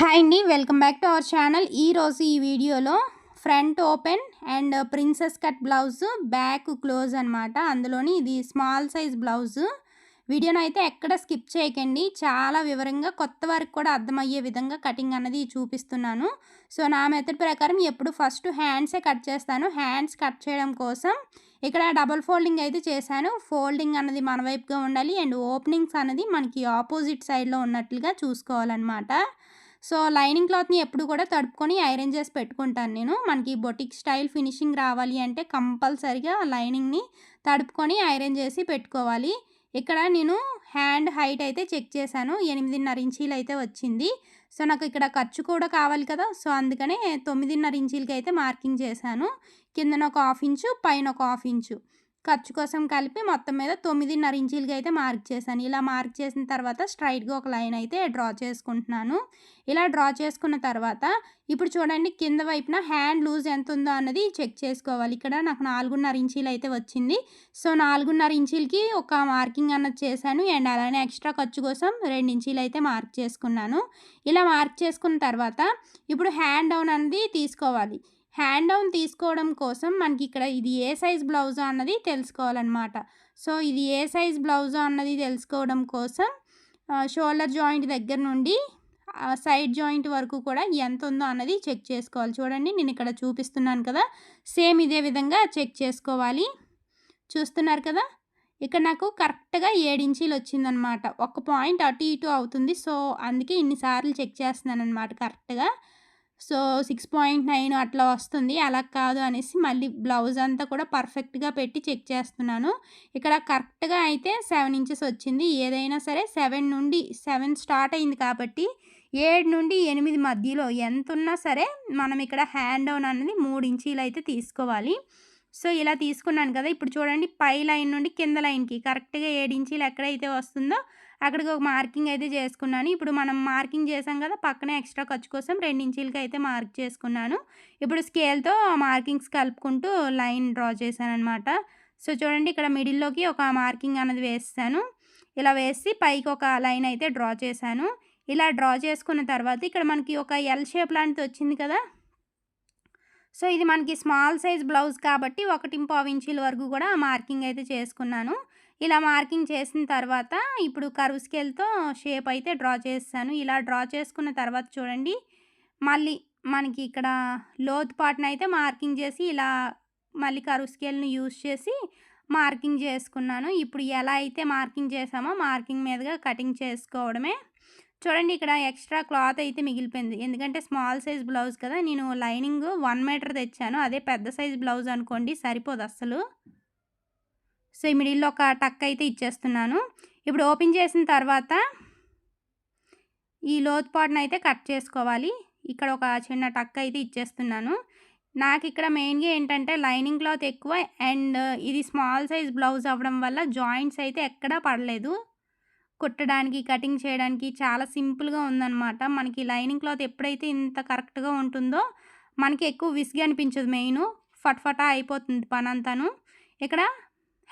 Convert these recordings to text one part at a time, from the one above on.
Hi అండి welcome back to our channel. ఈరోజు ఈ వీడియోలో front open and princess cut blouse back close అనమాట అందులోని ఇది స్మాల్ సైజ్ బ్లౌజ్. వీడియోను అయితే ఎక్కడ స్కిప్ చేయకండి. చాలా వివరంగా కొత్త వారికి కూడా అర్థమయ్యే విధంగా కటింగ్ అన్నది చూపిస్తున్నాను. సో నా మెథడ్ ప్రకారం ఎప్పుడు ఫస్ట్ హ్యాండ్సే కట్ చేస్తాను. హ్యాండ్స్ కట్ చేయడం కోసం ఇక్కడ డబుల్ ఫోల్డింగ్ అయితే చేశాను. ఫోల్డింగ్ అన్నది మన వైపుగా ఉండాలి అండ్ ఓపెనింగ్స్ అనేది మనకి ఆపోజిట్ సైడ్లో ఉన్నట్లుగా చూసుకోవాలన్నమాట. సో లైనింగ్ క్లాత్ని ఎప్పుడు కూడా తడుపుకొని ఐరన్ చేసి పెట్టుకుంటాను నేను. మనకి బొటిక్ స్టైల్ ఫినిషింగ్ రావాలి అంటే కంపల్సరిగా లైనింగ్ని తడుపుకొని ఐరన్ చేసి పెట్టుకోవాలి. ఇక్కడ నేను హ్యాండ్ హైట్ అయితే చెక్ చేశాను. ఎనిమిదిన్నర ఇంచీలు అయితే వచ్చింది. సో నాకు ఇక్కడ ఖర్చు కూడా కావాలి కదా! సో అందుకనే తొమ్మిదిన్నర ఇంచీలకి అయితే మార్కింగ్ చేశాను. కిందన ఒక హాఫ్ ఇంచు పైన ఒక హాఫ్ ఇంచు. ఖర్చు కోసం కలిపి మొత్తం మీద తొమ్మిదిన్నర ఇంచీలకి అయితే మార్క్ చేశాను. ఇలా మార్క్ చేసిన తర్వాత స్ట్రైట్గా ఒక లైన్ అయితే డ్రా చేసుకుంటున్నాను. ఇలా డ్రా చేసుకున్న తర్వాత ఇప్పుడు చూడండి కింద వైపున హ్యాండ్ లూజ్ ఎంత ఉందో అన్నది చెక్ చేసుకోవాలి. ఇక్కడ నాకు నాలుగున్నర ఇంచీలు అయితే వచ్చింది. సో నాలుగున్నర ఇంచీలకి ఒక మార్కింగ్ అన్నది చేశాను. అండ్ అలానే ఎక్స్ట్రా ఖర్చు కోసం రెండు ఇంచీలు అయితే మార్క్ చేసుకున్నాను. ఇలా మార్క్ చేసుకున్న తర్వాత ఇప్పుడు హ్యాండ్ డౌన్ అనేది తీసుకోవాలి. హ్యాండ్ డౌన్ తీసుకోవడం కోసం మనకి ఇక్కడ ఇది ఏ సైజ్ బ్లౌజ్ అన్నది తెలుసుకోవాలన్నమాట. సో ఇది ఏ సైజ్ బ్లౌజ్ అన్నది తెలుసుకోవడం కోసం షోల్డర్ జాయింట్ దగ్గర నుండి సైడ్ జాయింట్ వరకు కూడా ఎంత ఉందో అన్నది చెక్ చేసుకోవాలి. చూడండి నేను ఇక్కడ చూపిస్తున్నాను కదా. సేమ్ ఇదే విధంగా చెక్ చేసుకోవాలి. చూస్తున్నారు కదా? ఇక్కడ నాకు కరెక్ట్గా ఏడించీలు వచ్చిందనమాట ఒక పాయింట్ అటు ఇటు అవుతుంది. సో అందుకే ఇన్నిసార్లు చెక్ చేస్తున్నాను అనమాట కరెక్ట్గా. సో సిక్స్ పాయింట్ నైన్ అట్లా వస్తుంది. అలా కాదు అనేసి మళ్ళీ బ్లౌజ్ అంతా కూడా పర్ఫెక్ట్గా పెట్టి చెక్ చేస్తున్నాను. ఇక్కడ కరెక్ట్గా అయితే సెవెన్ ఇంచెస్ వచ్చింది. ఏదైనా సరే సెవెన్ నుండి సెవెన్ స్టార్ట్ అయింది కాబట్టి ఏడు నుండి ఎనిమిది మధ్యలో ఎంత ఉన్నా సరే మనం ఇక్కడ హ్యాండ్ డౌన్ అనేది మూడు ఇంచీలు అయితే తీసుకోవాలి. సో ఇలా తీసుకున్నాను కదా. ఇప్పుడు చూడండి పై లైన్ నుండి కింద లైన్కి కరెక్ట్గా ఏడు ఇంచీలు ఎక్కడైతే వస్తుందో అక్కడికి ఒక మార్కింగ్ అయితే చేసుకున్నాను. ఇప్పుడు మనం మార్కింగ్ చేసాం కదా పక్కనే ఎక్స్ట్రా ఖర్చు కోసం రెండించీలకి అయితే మార్క్ చేసుకున్నాను. ఇప్పుడు స్కేల్తో మార్కింగ్స్ కలుపుకుంటూ లైన్ డ్రా చేశాను అనమాట సో చూడండి ఇక్కడ మిడిల్లోకి ఒక మార్కింగ్ అనేది వేస్తాను. ఇలా వేసి పైకి ఒక లైన్ అయితే డ్రా చేశాను. ఇలా డ్రా చేసుకున్న తర్వాత ఇక్కడ మనకి ఒక ఎల్ షేప్ లాంటిది వచ్చింది కదా. సో ఇది మనకి స్మాల్ సైజ్ బ్లౌజ్ కాబట్టి ఒకటి పావు ఇంచుల వరకు కూడా మార్కింగ్ అయితే చేసుకున్నాను. ఇలా మార్కింగ్ చేసిన తర్వాత ఇప్పుడు కర్వ్ స్కేల్తో షేప్ అయితే డ్రా చేస్తాను. ఇలా డ్రా చేసుకున్న తర్వాత చూడండి మళ్ళీ మనకి ఇక్కడ లోతు పాటును అయితే మార్కింగ్ చేసి ఇలా మళ్ళీ కరువు స్కేల్ని యూజ్ చేసి మార్కింగ్ చేసుకున్నాను. ఇప్పుడు ఎలా అయితే మార్కింగ్ చేసామో మార్కింగ్ మీదుగా కటింగ్ చేసుకోవడమే. చూడండి ఇక్కడ ఎక్స్ట్రా క్లాత్ అయితే మిగిలిపోయింది. ఎందుకంటే స్మాల్ సైజ్ బ్లౌజ్ కదా నేను లైనింగ్ వన్ మీటర్ తెచ్చాను. అదే పెద్ద సైజ్ బ్లౌజ్ అనుకోండి సరిపోదు అస్సలు. సో ఈ మిడిల్లో ఒక టక్ అయితే ఇచ్చేస్తున్నాను. ఇప్పుడు ఓపెన్ చేసిన తర్వాత ఈ లోతుపాటును అయితే కట్ చేసుకోవాలి. ఇక్కడ ఒక చిన్న టక్ అయితే ఇచ్చేస్తున్నాను. నాకు ఇక్కడ మెయిన్గా ఏంటంటే లైనింగ్ క్లాత్ ఎక్కువ అండ్ ఇది స్మాల్ సైజ్ బ్లౌజ్ అవ్వడం వల్ల జాయింట్స్ అయితే ఎక్కడా పడలేదు. కుట్టడానికి కటింగ్ చేయడానికి చాలా సింపుల్గా ఉందన్నమాట. మనకి లైనింగ్ క్లాత్ ఎప్పుడైతే ఇంత కరెక్ట్గా ఉంటుందో మనకి ఎక్కువ విసిగి అనిపించదు మెయిన్. ఫట్ఫటా అయిపోతుంది పని అంతాను ఇక్కడ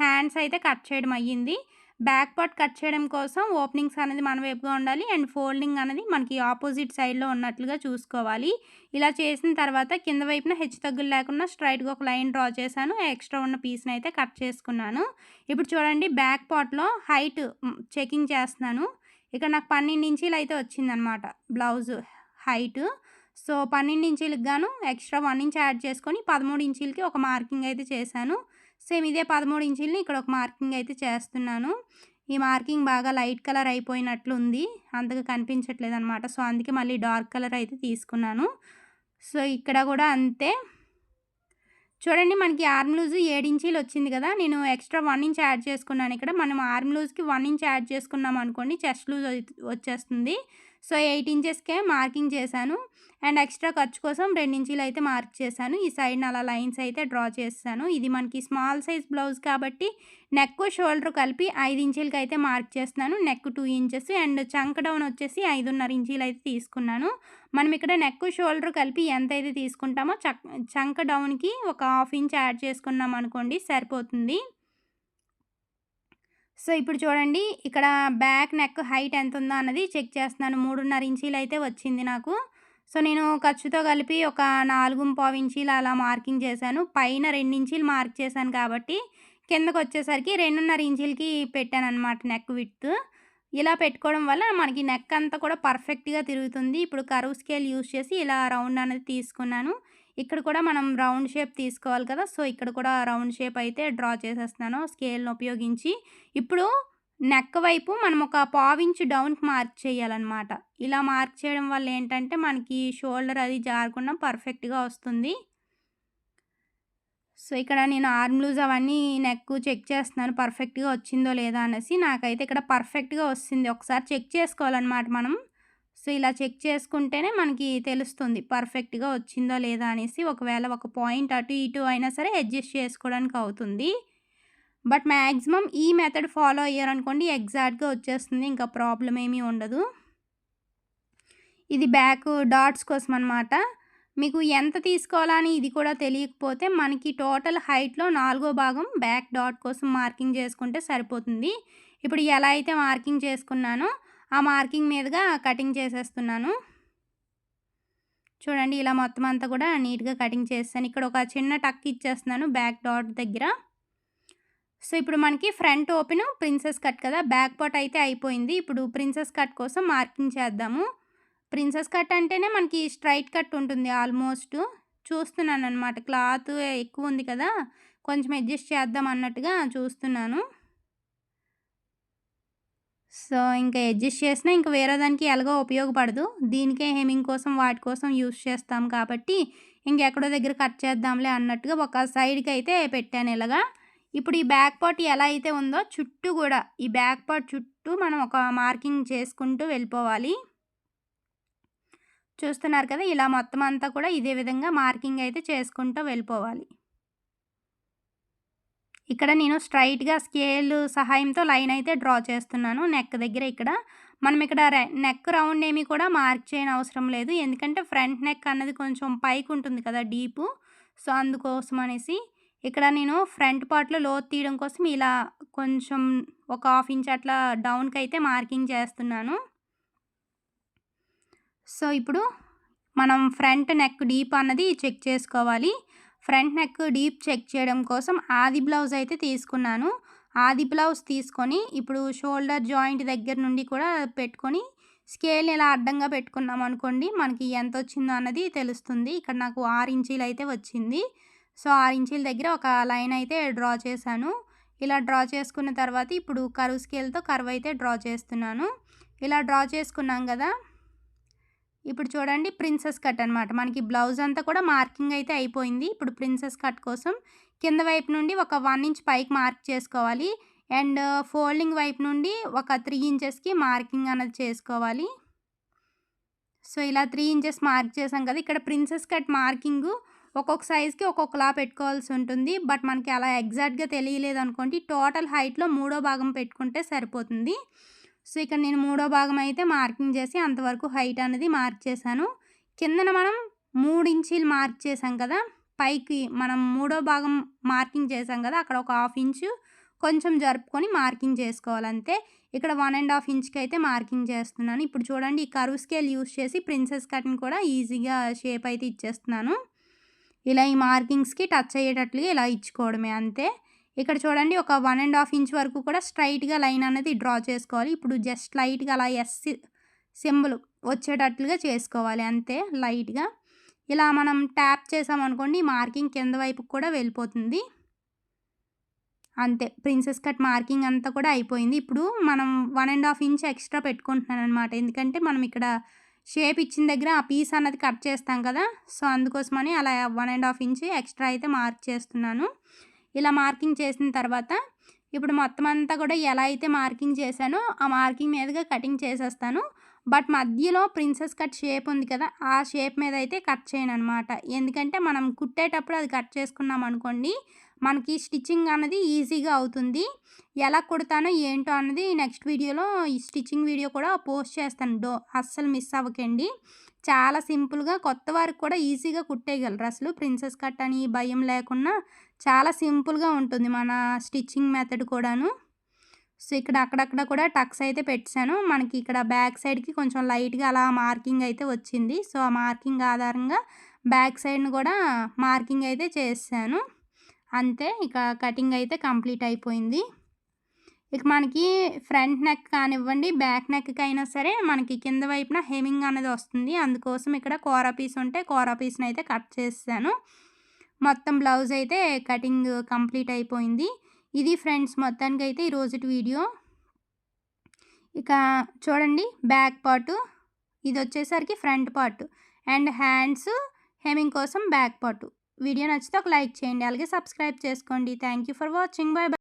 హ్యాండ్స్ అయితే కట్ చేయడం అయ్యింది. బ్యాక్ పార్ట్ కట్ చేయడం కోసం ఓపెనింగ్స్ అనేది మన వైపుగా ఉండాలి. అండ్ ఫోల్డింగ్ అనేది మనకి ఆపోజిట్ సైడ్లో ఉన్నట్లుగా చూసుకోవాలి. ఇలా చేసిన తర్వాత కింద వైపున హెచ్చు తగ్గులు లేకుండా స్ట్రైట్గా ఒక లైన్ డ్రా చేశాను. ఎక్స్ట్రా ఉన్న పీస్ని అయితే కట్ చేసుకున్నాను. ఇప్పుడు చూడండి బ్యాక్ పార్ట్లో హైట్ చెకింగ్ చేస్తున్నాను. ఇక్కడ నాకు పన్నెండు ఇంచీలు అయితే వచ్చిందనమాట బ్లౌజ్ హైట్. సో పన్నెండు ఇంచీలకు గాను ఎక్స్ట్రా వన్ ఇంచ్ యాడ్ చేసుకొని పదమూడు ఇంచీలకి ఒక మార్కింగ్ అయితే చేశాను. సేమ్ ఇదే పదమూడు ఇంచుల్ని ఇక్కడ ఒక మార్కింగ్ అయితే చేస్తున్నాను. ఈ మార్కింగ్ బాగా లైట్ కలర్ అయిపోయినట్లు ఉంది అంతగా కనిపించట్లేదు అనమాట సో అందుకే మళ్ళీ డార్క్ కలర్ అయితే తీసుకున్నాను. సో ఇక్కడ కూడా అంతే. చూడండి మనకి ఆర్మ్ లూజ్ ఏడు ఇంచీలు వచ్చింది కదా. నేను ఎక్స్ట్రా వన్ ఇంచ్ యాడ్ చేసుకున్నాను ఇక్కడ. మనం ఆర్మ్ లూజ్కి వన్ ఇంచ్ యాడ్ చేసుకున్నాం అనుకోండి చెస్ట్ లూజ్ వచ్చేస్తుంది. సో ఎయిట్ ఇంచెస్కే మార్కింగ్ చేశాను. అండ్ ఎక్స్ట్రా ఖర్చు కోసం రెండు ఇంచీలు అయితే మార్క్ చేశాను. ఈ సైడ్ అలా లైన్స్ అయితే డ్రా చేస్తాను. ఇది మనకి స్మాల్ సైజ్ బ్లౌజ్ కాబట్టి నెక్ షోల్డర్ కలిపి ఐదు ఇంచీలకి అయితే మార్క్ చేస్తున్నాను. నెక్ టూ ఇంచెస్ అండ్ చంక్ డౌన్ వచ్చేసి ఐదున్నర ఇంచీలు అయితే తీసుకున్నాను. మనం ఇక్కడ నెక్ షోల్డర్ కలిపి ఎంత అయితే తీసుకుంటామో చంక డౌన్కి ఒక హాఫ్ ఇంచ్ యాడ్ చేసుకున్నాం అనుకోండి సరిపోతుంది. సో, ఇప్పుడు చూడండి ఇక్కడ బ్యాక్ నెక్ హైట్ ఎంత ఉందో అన్నది చెక్ చేస్తున్నాను. మూడున్నర ఇంచీలు అయితే వచ్చింది నాకు. సో, నేను ఖర్చుతో కలిపి ఒక 4.25 ఇంచీలు అలా మార్కింగ్ చేశాను. పైన రెండు ఇంచీలు మార్క్ చేశాను కాబట్టి, కిందకొచ్చేసరికి 2.5 ఇంచీలకి పెట్టాను అనమాట నెక్ విత్ ఇలా పెట్టుకోవడం వల్ల మనకి నెక్ అంతా కూడా పర్ఫెక్ట్‌గా తిరుగుతుంది. ఇప్పుడు కర్వ్ స్కేల్ యూస్ చేసి ఇలా రౌండ్ అనేది తీసుకున్నాను. ఇక్కడ కూడా మనం రౌండ్ షేప్ తీసుకోవాలి కదా! సో, ఇక్కడ కూడా రౌండ్ షేప్ అయితే డ్రా చేసేస్తున్నాను స్కేల్‌ని ఉపయోగించి. ఇప్పుడు నెక్ వైపు మనం ఒక పావించి డౌన్‌కి మార్క్ చేయాలన్నమాట ఇలా మార్క్ చేయడం వల్ల ఏంటంటే, మనకి షోల్డర్ అది జారకుండా పర్ఫెక్ట్‌గా వస్తుంది. సో, ఇక్కడ నేను ఆర్మ్ లూజ్ అవన్నీ నెక్ చెక్ చేస్తున్నాను పర్ఫెక్ట్‌గా వచ్చిందో లేదా అనేసి. నాకైతే ఇక్కడ పర్ఫెక్ట్‌గా వస్తుంది. ఒకసారి చెక్ చేసుకోవాలన్నమాట మనం. సో, ఇలా చెక్ చేసుకుంటేనే మనకి తెలుస్తుంది పర్ఫెక్ట్‌గా వచ్చిందో లేదా అనేసి. ఒకవేళ ఒక పాయింట్ అటు ఇటు అయినా సరే అడ్జస్ట్ చేసుకోవడానికి అవుతుంది. బట్ మ్యాక్సిమం ఈ మెథడ్ ఫాలో అయ్యారనుకోండి ఎగ్జాక్ట్‌గా వచ్చేస్తుంది. ఇంకా ప్రాబ్లం ఏమీ ఉండదు. ఇది బ్యాక్ డాట్స్ కోసం అనమాట. మీకు ఎంత తీసుకోవాలని అని ఇది కూడా తెలియకపోతే మనకి టోటల్ హైట్‌లో నాలుగో భాగం బ్యాక్ డాట్ కోసం మార్కింగ్ చేసుకుంటే సరిపోతుంది. ఇప్పుడు ఎలా అయితే మార్కింగ్ చేసుకున్నానో, ఆ మార్కింగ్ మీదుగా కటింగ్ చేసేస్తున్నాను. చూడండి ఇలా మొత్తం అంతా కూడా నీట్‌గా కటింగ్ చేస్తాను ఇక్కడ ఒక చిన్న టక్ ఇచ్చేస్తున్నాను బ్యాక్ డాట్ దగ్గర. సో, ఇప్పుడు మనకి ఫ్రంట్ ఓపెన్ ప్రిన్సెస్ కట్ కదా! బ్యాక్ పార్ట్ అయితే అయిపోయింది. ఇప్పుడు ప్రిన్సెస్ కట్ కోసం మార్కింగ్ చేద్దాము. ప్రిన్సెస్ కట్ అంటేనే మనకి స్ట్రైట్ కట్ ఉంటుంది ఆల్మోస్ట్. చూస్తున్నాను అనమాట క్లాత్ ఎక్కువ ఉంది కదా! కొంచెం అడ్జస్ట్ చేద్దాం అన్నట్టుగా చూస్తున్నాను. సో, ఇంకా అడ్జస్ట్ చేసినా ఇంకా వేరే దానికి ఎలాగో ఉపయోగపడదు. దీనికే హెమింగ్ కోసం వాటి కోసం యూజ్ చేస్తాం కాబట్టి, ఇంకెక్కడో దగ్గర కట్ చేద్దాంలే అన్నట్టుగా ఒక సైడ్కి అయితే పెట్టాను ఇలాగా. ఇప్పుడు ఈ బ్యాక్ పార్ట్ ఎలా అయితే ఉందో చుట్టూ కూడా ఈ బ్యాక్ పార్ట్ చుట్టూ మనం ఒక మార్కింగ్ చేసుకుంటూ వెళ్ళిపోవాలి. చూస్తున్నారు కదా! ఇలా మొత్తం అంతా కూడా ఇదే విధంగా మార్కింగ్ అయితే చేసుకుంటూ వెళ్ళిపోవాలి. ఇక్కడ నేను స్ట్రైట్గా స్కేల్ సహాయంతో లైన్ అయితే డ్రా చేస్తున్నాను. నెక్ దగ్గర ఇక్కడ. మనం ఇక్కడ నెక్ రౌండ్ ఏమి కూడా మార్క్ చేయనవసరం లేదు. ఎందుకంటే ఫ్రంట్ నెక్ అన్నది కొంచెం పైకి ఉంటుంది కదా! డీపు. సో, అందుకోసం అనేసి. ఇక్కడ నేను ఫ్రంట్ పార్ట్‌లో లోతు తీయడం కోసం ఇలా కొంచెం ఒక హాఫ్ ఇంచ్ అట్లా డౌన్కి అయితే మార్కింగ్ చేస్తున్నాను. సో, ఇప్పుడు మనం ఫ్రంట్ నెక్ డీప్ అన్నది చెక్ చేసుకోవాలి. ఫ్రంట్ నెక్ డీప్ చెక్ చేయడం కోసం ఆది బ్లౌజ్ అయితే తీసుకున్నాను. ఆది బ్లౌజ్ తీసుకొని ఇప్పుడు షోల్డర్ జాయింట్ దగ్గర నుండి కూడా పెట్టుకొని స్కేల్‌ని ఇలా అడ్డంగా పెట్టుకున్నామనుకోండి మనకి ఎంత వచ్చిందో అన్నది తెలుస్తుంది. ఇక్కడ నాకు ఆరు ఇంచీలు అయితే వచ్చింది. సో, ఆరు ఇంచీల దగ్గర ఒక లైన్ అయితే డ్రా చేశాను. ఇలా డ్రా చేసుకున్న తర్వాత ఇప్పుడు కరువు స్కేల్‌తో కరువు అయితే డ్రా చేస్తున్నాను. ఇలా డ్రా చేసుకున్నాం కదా ఇప్పుడు చూడండి ప్రిన్సెస్ కట్ అనమాట. మనకి బ్లౌజ్ అంతా కూడా మార్కింగ్ అయితే అయిపోయింది. ఇప్పుడు ప్రిన్సెస్ కట్ కోసం కింద వైపు నుండి ఒక వన్ ఇంచ్ పైకి మార్క్ చేసుకోవాలి. అండ్ ఫోల్డింగ్ వైపు నుండి ఒక త్రీ ఇంచెస్‌కి మార్కింగ్ అనేది చేసుకోవాలి. సో, ఇలా త్రీ ఇంచెస్ మార్క్ చేసాం కదా! ఇక్కడ ప్రిన్సెస్ కట్ మార్కింగు ఒక్కొక్క సైజ్‌కి ఒక్కొక్కలా పెట్టుకోవాల్సి ఉంటుంది. బట్ మనకి అలా ఎగ్జాక్ట్‌గా తెలియలేదనుకోండి టోటల్ హైట్‌లో మూడో భాగం పెట్టుకుంటే సరిపోతుంది. సో, ఇక్కడ నేను మూడో భాగం అయితే మార్కింగ్ చేసి అంతవరకు హైట్ అనేది మార్క్ చేశాను. కిందన మనం మూడు ఇంచీలు మార్క్ చేసాం కదా! పైకి మనం మూడో భాగం మార్కింగ్ చేసాం కదా! అక్కడ ఒక హాఫ్ ఇంచు కొంచెం జరుపుకొని మార్కింగ్ చేసుకోవాలంతే ఇక్కడ ఇక్కడ 1 ½ ఇంచ్‌కి అయితే మార్కింగ్ చేస్తున్నాను. ఇప్పుడు చూడండి ఈ కరువు స్కేల్ యూజ్ చేసి ప్రిన్సెస్ కట్‌ని కూడా ఈజీగా షేప్ అయితే ఇచ్చేస్తున్నాను. ఇలా ఈ మార్కింగ్స్‌కి టచ్ అయ్యేటట్లుగా ఇలా ఇచ్చుకోవడమే అంతే. ఇక్కడ చూడండి ఒక వన్ అండ్ హాఫ్ ఇంచ్ వరకు కూడా స్ట్రైట్గా లైన్ అనేది డ్రా చేసుకోవాలి. ఇప్పుడు జస్ట్ లైట్‌గా అలా ఎస్ సింబల్ వచ్చేటట్లుగా చేసుకోవాలి అంతే లైట్‌గా. ఇలా మనం ట్యాప్ చేసామనుకోండి మార్కింగ్ కింద వైపుకి కూడా వెళ్ళిపోతుంది. అంతే ప్రిన్సెస్ కట్ మార్కింగ్ అంతా కూడా అయిపోయింది. ఇప్పుడు మనం one and half inch extra పెట్టుకుంటున్నాను అనమాట ఎందుకంటే మనం ఇక్కడ షేప్ ఇచ్చిన దగ్గర ఆ పీస్ అన్నది కట్ చేస్తాం కదా! సో, అందుకోసమని అలా one and half inch extra అయితే మార్క్ చేస్తున్నాను. ఇలా మార్కింగ్ చేసిన తర్వాత ఇప్పుడు మొత్తం అంతా కూడా ఎలా అయితే మార్కింగ్ చేశానో ఆ మార్కింగ్ మీదుగా కటింగ్ చేసేస్తాను. బట్ మధ్యలో ప్రిన్సెస్ కట్ షేప్ ఉంది కదా! ఆ షేప్ మీద అయితే కట్ చేయను అనమాట ఎందుకంటే మనం కుట్టేటప్పుడు అది కట్ చేసుకున్నామనుకోండి మనకి స్టిచ్చింగ్ అన్నది ఈజీగా అవుతుంది. ఎలా కుడతానో ఏంటో అన్నది నెక్స్ట్ వీడియోలో ఈ స్టిచ్చింగ్ వీడియో కూడా పోస్ట్ చేస్తాను. డో అస్సలు మిస్ అవ్వకండి. చాలా సింపుల్‌గా కొత్త వారికి కూడా ఈజీగా కుట్టేయగలరు అసలు. ప్రిన్సెస్ కట్ అని భయం లేకుండా చాలా సింపుల్‌గా ఉంటుంది మన స్టిచ్చింగ్ మెథడ్ కూడాను. సో ఇక్కడ అక్కడక్కడ కూడా టక్స్ అయితే పెట్టాను మనకి ఇక్కడ బ్యాక్ సైడ్కి కొంచెం లైట్గా అలా మార్కింగ్ అయితే వచ్చింది సో ఆ మార్కింగ్ ఆధారంగా బ్యాక్ సైడ్ని కూడా మార్కింగ్ అయితే చేశాను అంతే. ఇక కటింగ్ అయితే కంప్లీట్ అయిపోయింది. ఇక మనకి ఫ్రంట్ నెక్ కానివ్వండి బ్యాక్ నెక్కి అయినా సరే మనకి కింద వైపున హెమింగ్ అనేది వస్తుంది. అందుకోసం ఇక్కడ కోరా పీస్ ఉంటే కోరా పీస్ని అయితే కట్ చేస్తాను మొత్తం బ్లౌజ్ అయితే కటింగ్ కంప్లీట్ అయిపోయింది. ఇది ఫ్రెండ్స్ మొత్తానికి అయితే ఈరోజు వీడియో. ఇక చూడండి బ్యాక్ పార్ట్. ఇది వచ్చేసరికి front part. And hands hemming కోసం బ్యాక్ పార్ట్. వీడియో నచ్చితే ఒక లైక్ చేయండి అలాగే సబ్స్క్రైబ్ చేసుకోండి. Thank you for watching bye